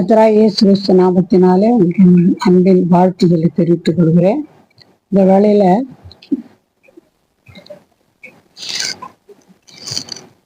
கத்தராய் இயேசு நாமத்தினாலே உங்களுக்கு அன்பின் வாழ்த்துக்களை தெரிவித்துக் கொள்கிறேன். இந்த வேலையில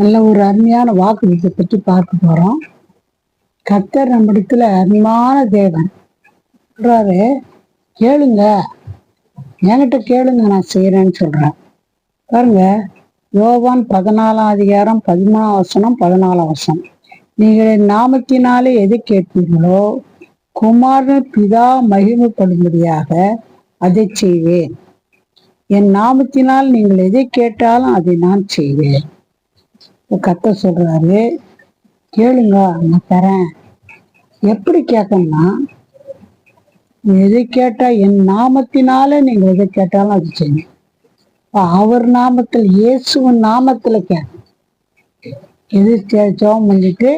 நல்ல ஒரு அருமையான வாக்குறுதியை பற்றி பார்க்க போறோம். கத்தர் நம்மிடத்துல அருமையான தேவன். சொல்றாரு கேளுங்க. என்கிட்ட கேளுங்க நான் செய்யறேன்னு சொல்றேன் பாருங்க யோவான் பதினாலாம் அதிகாரம் பதிமூணாம் வசனம் பதினாலாம் வசனம். நீங்கள் என் நாமத்தினாலே எது கேட்பீர்களோ குமாரன் பிதா மகிமைப்படும்படியாக அதை செய்வேன். என் நாமத்தினால் நீங்கள் எதை கேட்டாலும் அதை நான் செய்வேன். கத்த சொல்றாரு கேளுங்க நான் தரேன். எப்படி கேட்கணும்னா எதை கேட்டா என் நாமத்தினால நீங்கள் எதை கேட்டாலும் அது செய்வேன். அவர் நாமத்தில் இயேசுவின் நாமத்தில் கேட்க எது பண்ணிட்டு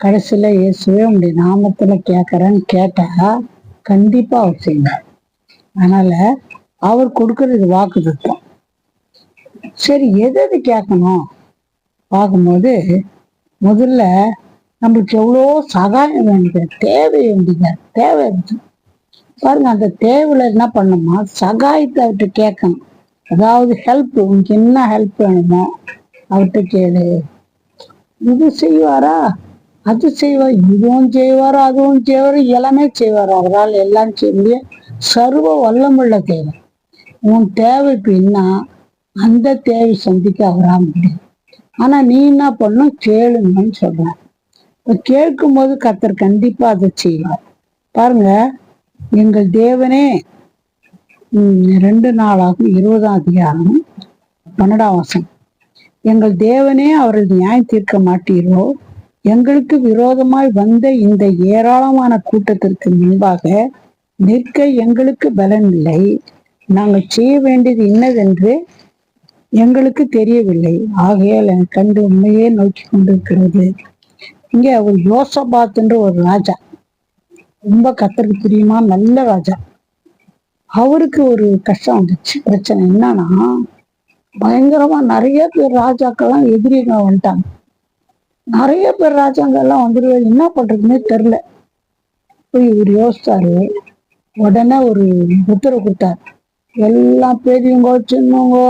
கடைசியில் இயேசுவே உங்களுடைய நாமத்தில் கேட்குறேன்னு கேட்டால் கண்டிப்பாக அவர் செய்வார். அதனால் அவர் கொடுக்கறது வாக்கு தத்துவம் சரி எது எது கேட்கணும்? பார்க்கும்போது முதல்ல நம்மளுக்கு எவ்வளோ சகாயம் வேண்டிய தேவை வேண்டிய தேவை இருக்கு பாருங்க அந்த தேவையில என்ன பண்ணணுமா சகாயத்தை அவர்கிட்ட கேட்கணும். அதாவது ஹெல்ப் உனக்கு என்ன ஹெல்ப் வேணுமோ அவர்கிட்ட கேளு. இது செய்வாரா? அது செய்வார் இதுவும் செய்வார் அதுவும் செய்வார் எல்லாமே செய்வார்? அவரால் எல்லாம் செய்ய முடியும் சர்வ வல்லமுள்ள தேவை உன் தேவை என்ன? அந்த தேவை சந்திக்க அவரால் முடியும் ஆனா நீ என்ன பண்ணணும்? கேளுங்கன்னு சொல்றேன் இப்போ கேட்கும் போது கத்தர் கண்டிப்பா அதை செய்வார். பாருங்க எங்கள் தேவனே ரெண்டு நாளாகும் இருபதாம் அதிகாரம் பன்னெண்டாம் வசம் எங்கள் தேவனே அவரது நியாயம் தீர்க்க மாட்டீரோ எங்களுக்கு விரோதமாய் வந்த இந்த ஏராளமான கூட்டத்திற்கு முன்பாக நிற்க எங்களுக்கு பலன் இல்லை நாங்கள் செய்ய வேண்டியது என்னவென்று எங்களுக்கு தெரியவில்லை. ஆகையால் என் கண்டு உண்மையே நோக்கி கொண்டிருக்கிறது. இங்க ஒரு யோசபாத்ன்ற ஒரு ராஜா. ரொம்ப கத்தருக்கு பிரியமா நல்ல ராஜா. அவருக்கு ஒரு கஷ்டம் வந்துச்சு. பிரச்சனை என்னன்னா பயங்கரமா நிறைய பேர் ராஜாக்கள்லாம் எதிரிங்க வந்துட்டாங்க. நிறைய பேர் ராஜாங்க எல்லாம் என்ன பண்றதுன்னே தெரில போய் இவர் யோசிச்சாரு. உடனே ஒரு உத்தரவு கொடுத்தார். எல்லா பெரியவங்கோ சின்னவங்கோ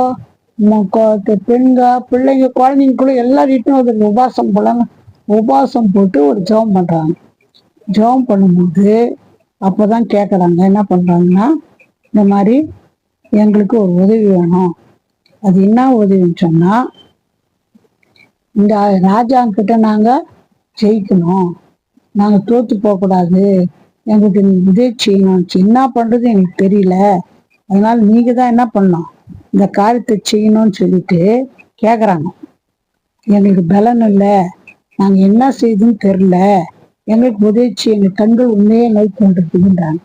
பெண்கள் பெண்க பிள்ளைங்க குழந்தைங்க கூட எல்லார்கிட்டும் ஒரு உபாசம் போலாங்க. உபாசம் போட்டு ஒரு ஜெபம் பண்றாங்க. ஜெபம் பண்ணும்போது அப்போதான் கேட்குறாங்க என்ன பண்றாங்கன்னா இந்த மாதிரி எங்களுக்கு ஒரு உதவி வேணும். அது என்ன உதவின்னு சொன்னா இந்த ராஜாங்கிட்ட நாங்க ஜெயிக்கணும். நாங்க தோத்து போகக்கூடாது எங்களுக்கு இதே உதவி செய்யணும். என்ன பண்றது எனக்கு தெரியல. அதனால நீங்க தான் என்ன பண்ணணும்? இந்த காரியத்தை செய்யணும்னு சொல்லிட்டு கேக்குறாங்க. எங்களுக்கு பலன் இல்லை. நாங்க என்ன செய்யுதுன்னு தெரியல. எங்களுக்கு உதவி எங்கள் கண்கள் உண்மையே நோக்கி கொண்டிருக்குதுன்றாங்க.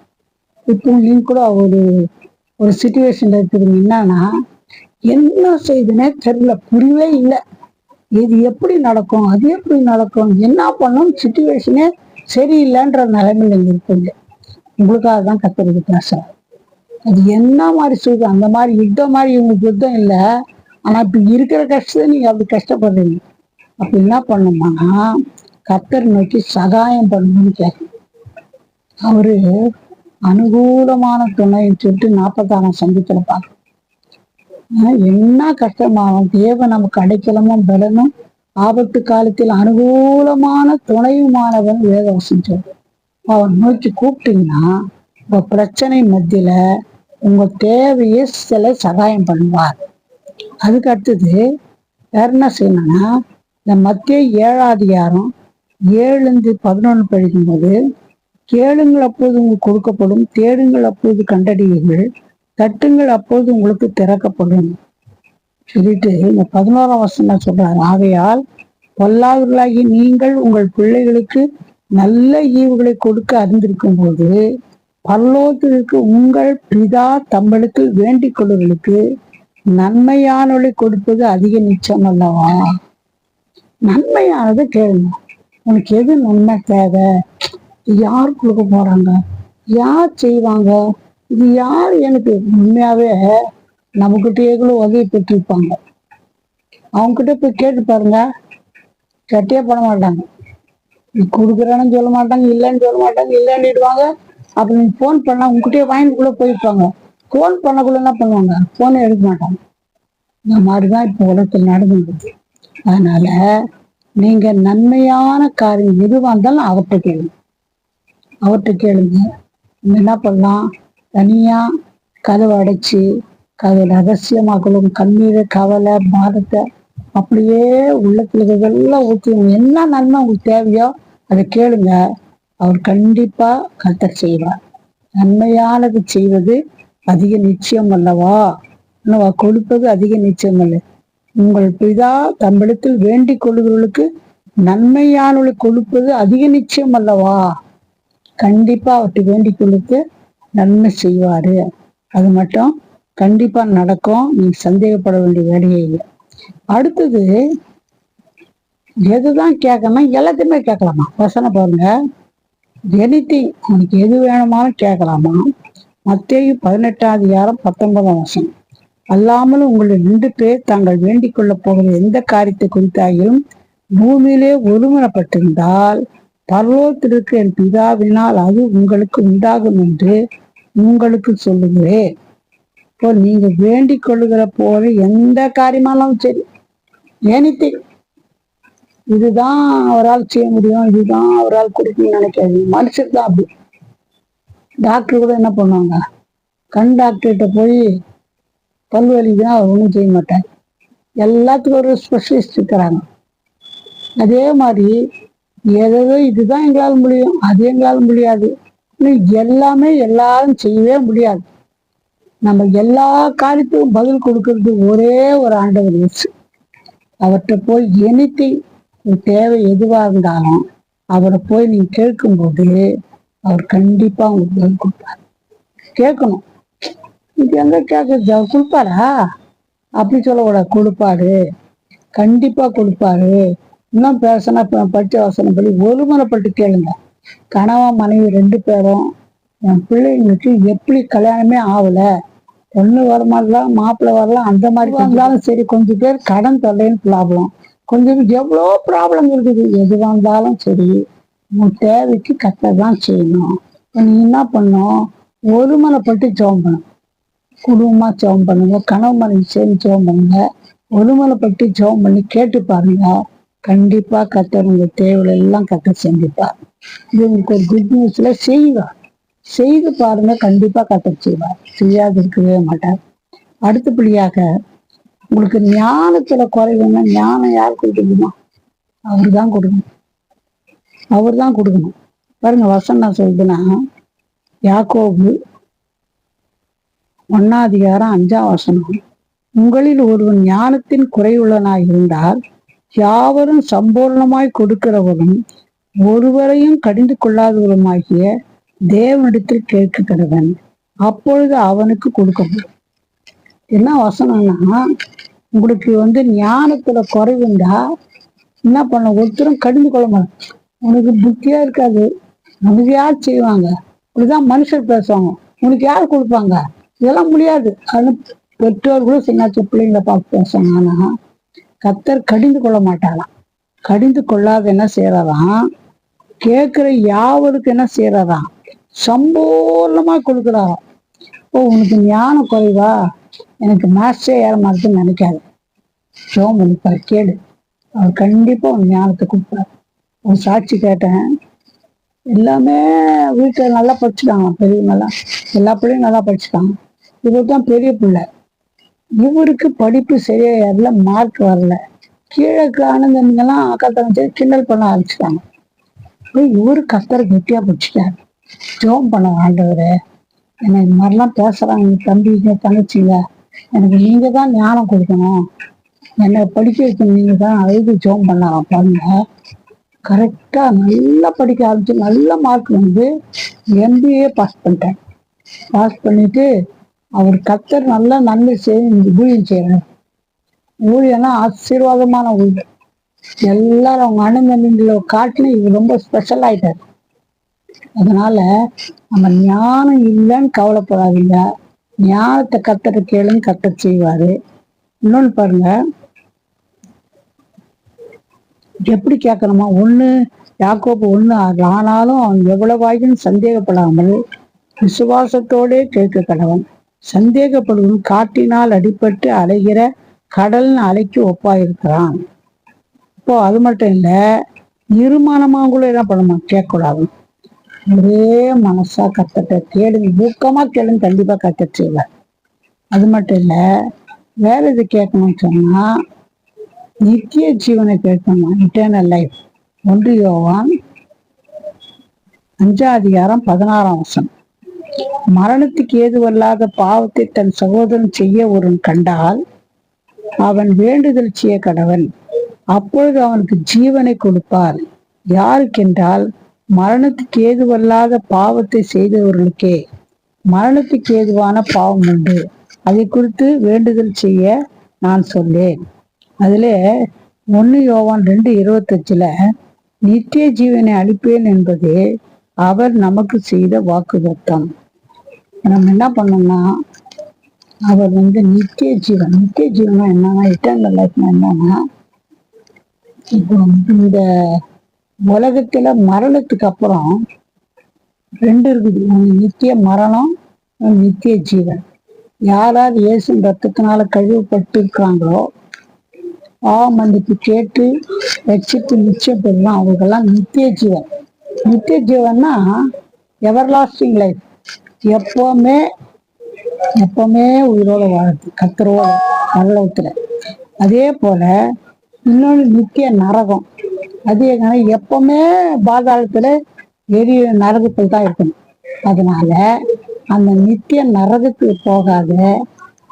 இப்போ நீங்க கூட ஒரு ஒரு சுச்சுவேஷன்ல இருக்கிறது என்னன்னா என்ன செய்துனே தெரியல. புரியவே இல்லை. இது எப்படி நடக்கும்? அது எப்படி நடக்கும்? என்ன பண்ணும்? சுச்சுவேஷனே சரியில்லைன்ற நிலைமையில இருக்குங்க உங்களுக்காக தான் கத்துறது பேசுறேன். அது என்ன மாதிரி சொல்லுது அந்த மாதிரி யுத்தம் மாதிரி இவங்களுக்கு யுத்தம் இல்லை. ஆனா இப்ப இருக்கிற கஷ்டத்தை நீங்க அப்படி கஷ்டப்படுறீங்க. அப்ப என்ன பண்ணணும்னா கத்தர் நோக்கி சகாயம் பண்ணணும்னு கேட்கணும். அவரு அனுகூலமான துணைன்னு சொல்லிட்டு நாற்பத்தாறாம் சங்கீத்துல பார்க்கணும் என்ன கஷ்டமாகும்? தேவை நமக்கு அடைக்கலமும் பலனும் ஆபத்து காலத்தில் அனுகூலமான துணையுமானவன் வேதவசம் சொல்றார். அவன் நோக்கி கூப்பிட்டீங்கன்னா உங்க பிரச்சனை மத்தியில உங்க தேவையை சில சகாயம் பண்ணுவார். அதுக்கு அடுத்தது வேற என்ன செய்யணும்னா இந்த மத்திய ஏழாதிகாரம் ஏழுந்து பதினொன்று படிக்கும்போது கேளுங்கள் அப்போது உங்களுக்கு கொடுக்கப்படும் தேடுங்கள் அப்போது கண்டடியுங்கள் தட்டுங்கள் அப்போது உங்களுக்கு திறக்கப்படும். சொல்லிட்டு இந்த பதினோராம் வருஷம் சொல்றாரு ஆகையால் பொல்லாதவர்களாகி நீங்கள் உங்கள் பிள்ளைகளுக்கு நல்ல ஈவுகளை கொடுக்க அறிந்திருக்கும் போது பரலோகத்திற்கு உங்கள் பிதா தங்களுக்கு வேண்டிக் கொள்வர்களுக்கு நன்மையானவளை கொடுப்பது அதிக நிச்சயம் அல்லவா? நன்மையானது கேளுங்க உனக்கு எது நன்மை தேவை? யார் கொடுக்க போறாங்க? யார் செய்வாங்க? இது யார் எனக்கு உண்மையாவே நம்மகிட்டயே கூட உதவி பெற்றிருப்பாங்க? அவங்ககிட்ட போய் கேட்டு பாருங்க. கட்டியே பண்ண மாட்டாங்க. நீ கொடுக்குறேன்னு சொல்ல மாட்டாங்க இல்லைன்னு சொல்ல மாட்டாங்க இல்லைன்னுடுவாங்க அப்புறம் நீங்கள் ஃபோன் பண்ணா உங்ககிட்டயே வாங்கிக்குள்ள போயிருப்பாங்க. ஃபோன் பண்ணக்குள்ள என்ன பண்ணுவாங்க? ஃபோனை எடுக்க மாட்டாங்க. இந்த மாதிரி தான் இப்போ உலகத்தில் நடந்துருக்கு அதனால நீங்க நன்மையான காரியம் எதுவாக இருந்தாலும் அவர்கிட்ட கேளுங்க. அவர்கிட்ட கேளுங்க. என்ன பண்ணலாம்? தனியா கதவை அடைச்சு கதை ரகசியமாக்கலும் கண்ணீரை கவலை பாரத்தை அப்படியே உள்ளத்துல இருக்கிறதெல்லாம் ஊற்றி என்ன நன்மை உங்களுக்கு தேவையோ அதை கேளுங்க. அவர் கண்டிப்பா கத்தர் செய்வார். நன்மையானது செய்வது அதிக நிச்சயம் அல்லவா? அல்லவா கொடுப்பது அதிக நிச்சயம் அல்ல. உங்கள் பிதா தம்மிடத்தில் வேண்டிக் கொள்கிறவர்களுக்கு நன்மையானவளை கொடுப்பது அதிக நிச்சயம் அல்லவா? கண்டிப்பா அவர்கிட்ட வேண்டிக் கொள்ளுக்கு நன்மை செய்வாரு. அது மட்டும் கண்டிப்பா நடக்கும். நீ சந்தேகப்பட வேண்டிய வேலையே இல்லை. அடுத்தது எதுதான் கேட்கணும் எல்லாத்தையுமே கேட்கலாமா? வசனம் பாருங்க. எனிதிங் உனக்கு எது வேணுமாலும் கேட்கலாமா? மத்தேயு பதினெட்டாம் அதிகாரம் பத்தொன்பதாம் வருஷம் அல்லாமலும் உங்களை ரெண்டு பேர் தாங்கள் வேண்டிக் கொள்ள போகிற எந்த காரியத்தை குறித்தாகிலும் பூமியிலே ஒருமுறைப்பட்டிருந்தால் பரலோகத்திற்கு என் பிதாவினால் அது உங்களுக்கு உண்டாகும் என்று உங்களுக்கு சொல்லுகிறேன் இப்போ நீங்க வேண்டிக் கொள்ளுகிற போல எந்த காரியமானாலும் சரி. எனிதிங் இதுதான் அவரால் செய்ய முடியும். இதுதான் அவரால் கொடுக்கணும்னு நினைக்காது மனுஷர் தான் அப்படி. டாக்டர் கூட என்ன பண்ணுவாங்க? கண் டாக்டர்கிட்ட போய் பல் வலிக்குன்னா அவர் ஒன்றும் செய்ய மாட்டார். எல்லாத்துக்கும் ஒரு ஸ்பெஷலிஸ்ட் இருக்கிறாங்க. அதே மாதிரி ஏதோ இதுதான் எங்களால் முடியும். அது எங்களால் முடியாது. எல்லாமே எல்லாரும் செய்யவே முடியாது. நம்ம எல்லா காரியத்துக்கும் பதில் கொடுக்கறது ஒரே ஒரு ஆண்டவர் இயேசு. அவர்கிட்ட போய் எனித்தி தேவை எதுவாக இருந்தாலும் அவரை போய் நீங்க கேட்கும்போது அவர் கண்டிப்பா உங்களுக்கு பதில் கொடுப்பார். கேட்கணும். இது எங்க கேட்கறது அவர் கொடுப்பாரா? அப்படி சொல்லக்கூடாது கொடுப்பாரு. கண்டிப்பா கொடுப்பாரு. இன்னும் பேசினா படிச்ச வசனம் படி ஒருமுறைப்பட்டு கேளுங்க. கணவன் மனைவி ரெண்டு பேரும் என் பிள்ளைங்களுக்கு எப்படி கல்யாணமே ஆகல? பொண்ணு வரமாடலாம் மாப்பிள்ளை வரலாம் அந்த மாதிரி வந்தாலும் சரி கொஞ்சம் பேர் கடன் தொல்லைன்னு ப்ராப்ளம் கொஞ்சம் எவ்வளோ ப்ராப்ளம் இருக்குது? எதுவாக இருந்தாலும் சரி உன் தேவைக்கு கரெக்டாக தான் செய்யணும். இப்ப நீ என்ன பண்ணும்? ஒருமலைப்பட்டு ஜெபம் பண்ணணும் குடும்பமா ஜெபம் பண்ணுங்க. கனவு மனைவி சேர்ந்து ஜெபம் பண்ணுங்க. ஒருமலைப்பட்டு ஜெபம் பண்ணி கேட்டு பாருங்க. கண்டிப்பா கத்தர் உங்க தேவையில எல்லாம் கத்த செஞ்சுப்பார். இது உங்களுக்கு ஒரு குட் நியூஸ்ல செய்வார். செய்து பாருங்க கண்டிப்பா கத்தர் செய்வார். செய்யாது இருக்கவே மாட்டார். அடுத்தபடியாக உங்களுக்கு ஞானத்துல குறைவுன்னா ஞானம் யார் கொடுக்கணுமா? அவர் தான் கொடுக்கணும். அவர் தான் கொடுக்கணும். பாருங்க வசனம் சொல்லுதுன்னா யாக்கோபு ஒன்னாதிகாரம் அஞ்சாம் வசனம். உங்களில் ஒருவன் ஞானத்தின் குறைவுள்ளனாக இருந்தால் யாவரும் சம்பூர்ணமாய் கொடுக்கிறவரும் ஒருவரையும் கடிந்து கொள்ளாதவருமாகிய தேவனிடத்தில் கேட்கிறவன் அப்பொழுது அவனுக்கு கொடுக்கப்படும். என்ன வசனம்னா உங்களுக்கு வந்து ஞானத்துல குறைவுண்டா என்ன பண்ண? ஒருத்தரும் கடிந்து கொள்ள மாட்டாங்க. உனக்கு புத்தியா இருக்காது. உனக்கு யார் செய்வாங்க? இப்படிதான் மனுஷர் பேசுவாங்க. உனக்கு யார் கொடுப்பாங்க? இதெல்லாம் முடியாது. அது பெற்றோர்களும் சின்ன பிள்ளைங்களை பார்த்து பேசுவாங்க. ஆனா கத்தர் கடிந்து கொள்ள மாட்டாராம். கடிந்து கொள்ளாத என்ன செய்யறாராம் கேட்குற யாவருக்கு என்ன செய்யறாராம் சம்பூர்ணமாக கொடுக்குறாராம். ஓ உனக்கு ஞானம் குறைவா? எனக்கு மாஸ்டரே ஏற மாட்டேன்னு நினைக்காது. ஜோம் பண்ணிப்பாரு கேளு. அவர் கண்டிப்பாக உன் ஞானத்தை கொடுப்பாரு. ஒரு சாட்சி கேட்டேன். எல்லாமே வீட்டில் நல்லா படிச்சுட்டாங்க பெரியவங்கெல்லாம். எல்லா பிள்ளையும் நல்லா படிச்சுட்டாங்க இவர் தான் பெரிய பிள்ளை. இவருக்கு படிப்பு சரியா வரல மார்க் வரல. கீழே ஆனந்தங்கெல்லாம் அக்கா கிண்டல் பண்ண ஆரம்பிச்சிட்டாங்க. இவரு கத்தரை கெட்டியா பிடிச்சிட்டாரு. ஜோம் பண்ண ஆண்டவரே. என்னை இந்த மாதிரிலாம் பேசுறாங்க தம்பிங்க தங்கச்சிங்க. எனக்கு நீங்க தான் ஞானம் கொடுக்கணும். என்னை படிக்க வைக்கணும் நீங்க தான் அழுது ஜோம் பண்ணலாம் பாருங்க. கரெக்டா நல்லா படிக்க ஆரம்பிச்சு நல்ல மார்க் வந்து எம்பிஏ பாஸ் பண்ணிட்டேன். பாஸ் பண்ணிட்டு அவர் கத்தர் நல்ல நன்மை செய்ய ஊழியம் செய்யறாரு ஊழியம்னா ஆசீர்வாதமான ஊழியம். எல்லாரும் அவங்க அண்ணன் தம்பிங்களை காட்டிலும் இவர் ரொம்ப ஸ்பெஷல் ஆயிட்டார். அதனால நம்ம ஞானம் இல்லைன்னு கவலைப்படாதீங்க. ஞானத்தை கத்தரை கேளுன்னு கத்த செய்வாரு. இன்னொன்னு பாருங்க. எப்படி கேட்கணுமா? ஒண்ணு யாக்கோப்பு ஒண்ணு ஆனாலும் அவன் எவ்வளவாயினும் சந்தேகப்படாமல் விசுவாசத்தோடே கேட்க கடவன் சந்தேகப்படுவன் காட்டினால் அடிபட்டு அலைகிற கடல் அலைக்கு ஒப்பாயிருக்கிறான். இப்போ அது மட்டும் இல்ல இருமானமாக கூட என்ன பண்ணணும் கேட்கக்கூடாது. ஒரே மனசா கத்தட்ட கேளுங்க ஊக்கமா கேளுங்க கண்டிப்பா கத்த அது மட்டும் இல்ல வேற இது கேட்கணும்னு சொன்னா நித்திய ஜீவனை கேட்கணும்? இட்டர்னல் லைஃப் ஒன்று யோவான் அஞ்சாம் அதிகாரம் பதினாறாம் வருஷம் மரணத்துக்கு ஏதுவல்லாத பாவத்தை தன் சகோதரன் செய்ய ஒருவன் கண்டால் அவன் வேண்டுதல் செய்ய கடவன் அப்பொழுது அவனுக்கு ஜீவனை கொடுப்பார். யாருக்கென்றால் மரணத்துக்கு ஏதுவல்லாத பாவத்தை செய்தவர்களுக்கே மரணத்துக்கு ஏதுவான பாவம் உண்டு. அதை குறித்து வேண்டுதல் செய்ய நான் சொல்லேன் அதுல ஒன்னு யோவான் ரெண்டு இருபத்தஞ்சுல நித்திய ஜீவனை அளிப்பேன் என்பது அவர் நமக்கு செய்த வாக்குதத்தம் நம்ம என்ன பண்ணோம்னா அவர் வந்து நித்திய ஜீவன். நித்திய ஜீவனா என்னன்னா இட்டர்னல் லைஃப்னா என்னன்னா இப்போ இந்த உலகத்துல மரணத்துக்கு அப்புறம் ரெண்டு இருக்குது. ஒன்று நித்திய மரணம் நித்திய ஜீவன். யாராவது இயேசு ரத்தத்தினால கழுவப்பட்டு இருக்கிறாங்களோ பாவ மன்னிப்பு கேட்டு ரட்சித்து நிச்சயம் பெறலாம். அவர்களெல்லாம் நித்திய ஜீவன். நித்திய ஜீவன்னா எவர் லாஸ்டிங் லைஃப் எப்பவுமே எப்பவுமே உயிரோட வாழுது கத்தரோட பரலோகத்துல அதே போல இன்னொன்று நித்திய நரகம். அது எங்கன்னா எப்பவுமே பாதாளத்துல எரிய நரகத்தில் தான் இருக்கணும். அதனால அந்த நித்திய நரகத்துக்கு போகாத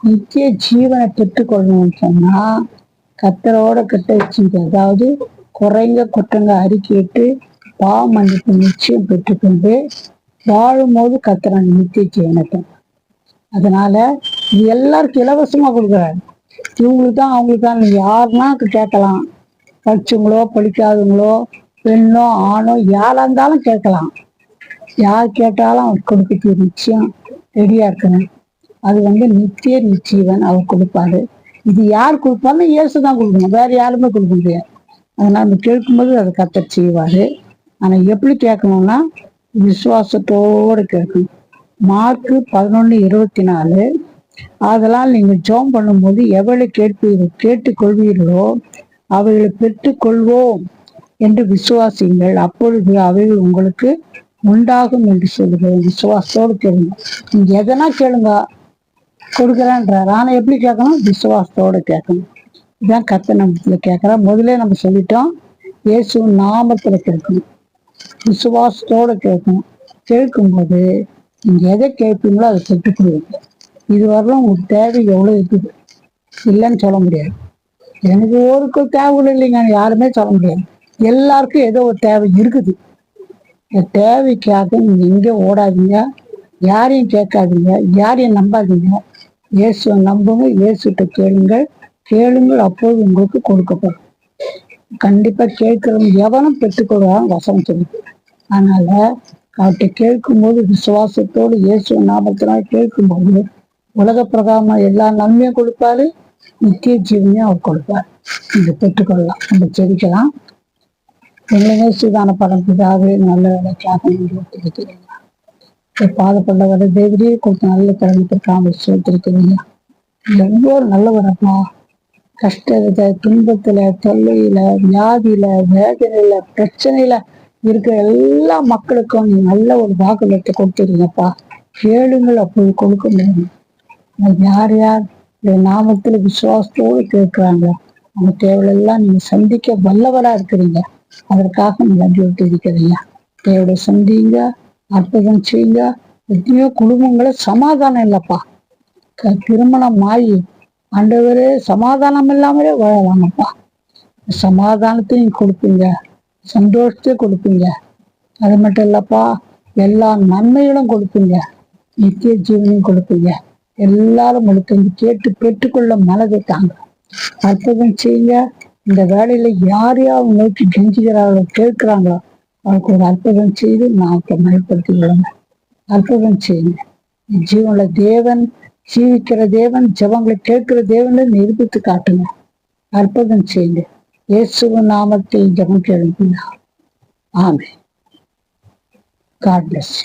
நித்திய ஜீவனை பெற்றுக்கொள்ளணும்னு சொன்னா கத்தரோட கிட்ட வச்சுட்டு அதாவது குறைங்க குற்றங்க அறிக்கையிட்டு பாவ மன்னிப்பு நிச்சயம் பெற்றுக்கொண்டு வாழும்போது கத்துறாங்க நித்திய ஜீவனத்தை அதனால இது எல்லாருக்கும் இலவசமா கொடுக்குறாரு. இவங்களுக்கு தான் அவங்களுக்கு தான். நீங்க யாருன்னா கேட்கலாம். படிச்சவங்களோ படிக்காதவங்களோ பெண்ணோ ஆணோ யாரா இருந்தாலும் கேட்கலாம். யார் கேட்டாலும் அவர் கொடுக்க நிச்சயம் ரெடியா இருக்கணும். அது வந்து நித்திய நிச்சயவன் அவர் கொடுப்பாரு. இது யார் கொடுப்பாலும் இயேசு தான் கொடுக்கணும். வேற யாருமே கொடுக்க முடியாது. அதனால நம்ம கேட்கும்போது அதை கத்த செய்வாரு. ஆனா எப்படி கேட்கணும்னா விசுவாசத்தோடு கேட்கணும். மார்க்கு பதினொன்று இருபத்தி நாலு. அதனால் நீங்கள் ஜோம் பண்ணும்போது எவ்வளவு கேட்பீர்கள் கேட்டுக்கொள்வீர்களோ அவைகளை பெற்றுக்கொள்வோம் என்று விசுவாசிங்கள் அப்பொழுது அவைகள் உங்களுக்கு உண்டாகும் என்று சொல்லுகிறேன். விசுவாசத்தோடு கேளுங்க. நீங்க எதனா கேளுங்க. கொடுக்குறேன்றார். ஆனா எப்படி கேட்கணும்? விசுவாசத்தோடு கேட்கணும். இதான் கத்த நம்ம கேட்குறேன் முதலே நம்ம சொல்லிட்டோம். இயேசு நாமத்தில் கேட்கணும் விசுவாசத்தோட கேட்கணும் கேட்கும்போது நீங்க எதை கேட்பீங்களோ அதை பெற்றுக்கொள்வீங்க இதுவரையிலும் உங்களுக்கு தேவை எவ்வளவு இருக்குது? இல்லைன்னு சொல்ல முடியாது. எனக்கு ஒரு தேவை இல்லைங்க. யாருமே சொல்ல முடியாது. எல்லாருக்கும் ஏதோ ஒரு தேவை இருக்குது. தேவைக்காக நீங்க எங்கே ஓடாதீங்க. யாரையும் கேட்காதீங்க. யாரையும் நம்பாதீங்க. இயேசுவை நம்புங்க. இயேசுகிட்ட கேளுங்கள். கேளுங்கள். அப்போது உங்களுக்கு கொடுக்கப்படும். கண்டிப்பா கேட்கிறவங்க எவனும் பெற்றுக்கொள்வான் வசனம் சொல்லி அதனால அவர்கிட்ட கேட்கும்போது விசுவாசத்தோடு இயேசு நாமத்தினால் கேட்கும்போது உலக பிரகாம எல்லா நன்மையும் கொடுப்பாரு நித்திய ஜீவனையும் அவர் கொடுப்பார். இதை பெற்றுக்கொள்ளலாம். நம்ம செடிக்கலாம் எங்களுமே சீதான படம் பிதாவே நல்ல வேலைக்காக பாதப்பட்ட வர தேவரையே கொடுத்து நல்ல தருணத்திற்காக சோத்திருக்கிறீங்க எவ்வளோ நல்லவரப்பா. கஷ்டத்துல துன்பத்துல தொல்லையில வியாதியில வேதனையில பிரச்சனையில இருக்கிற எல்லா மக்களுக்கும் நீ நல்ல ஒரு வாக்குலத்தை கொடுத்துருங்கப்பா. கேளுங்கள் அப்போது கொடுக்க முடியும். யார் யார்? இந்த நாமத்துல விசுவாசத்தோடு கேட்கிறாங்க அவங்க தேவையெல்லாம் நீங்க சந்திக்க வல்லவரா இருக்கிறீங்க. அதற்காக நீங்க நன்றி விட்டு இருக்கிறீங்க தேவையை சந்திங்க அற்புதம் செய்யுங்க. எத்தனையோ குடும்பங்களை சமாதானம் இல்லப்பா. க- திருமணம் ஆகி ஆண்டவரே சமாதானம் இல்லாமலே வாழலாமப்பா. சமாதானத்தையும் கொடுப்பீங்க சந்தோஷத்தையும் கொடுப்பீங்க. அது மட்டும் இல்லப்பா எல்லா நன்மைகளும் கொடுப்பீங்க. நித்திய ஜீவனையும் கொடுப்பீங்க. எல்லாரும் உங்களுக்கு கேட்டு பெற்றுக்கொள்ள மனதை தாங்க. அற்புதம் செய்யுங்க. இந்த வேலையில யார் யார் நோக்கி கெஞ்சுகிறார்களோ கேட்கிறாங்களோ அவருக்கு ஒரு அற்புதம் செய்து நான் மயப்படுத்தி விடுங்க அற்புதம் செய்யுங்க. ஜீவனில் தேவன் ஜீவிக்கிற தேவன் ஜெபங்களை கேட்கிற தேவன நிரூபித்து காட்டுங்க அற்புதம் செய்யுங்க இயேசுவின் நாமத்தில் ஜபம் கேளுங்க ஆமே காட் பிளஸ்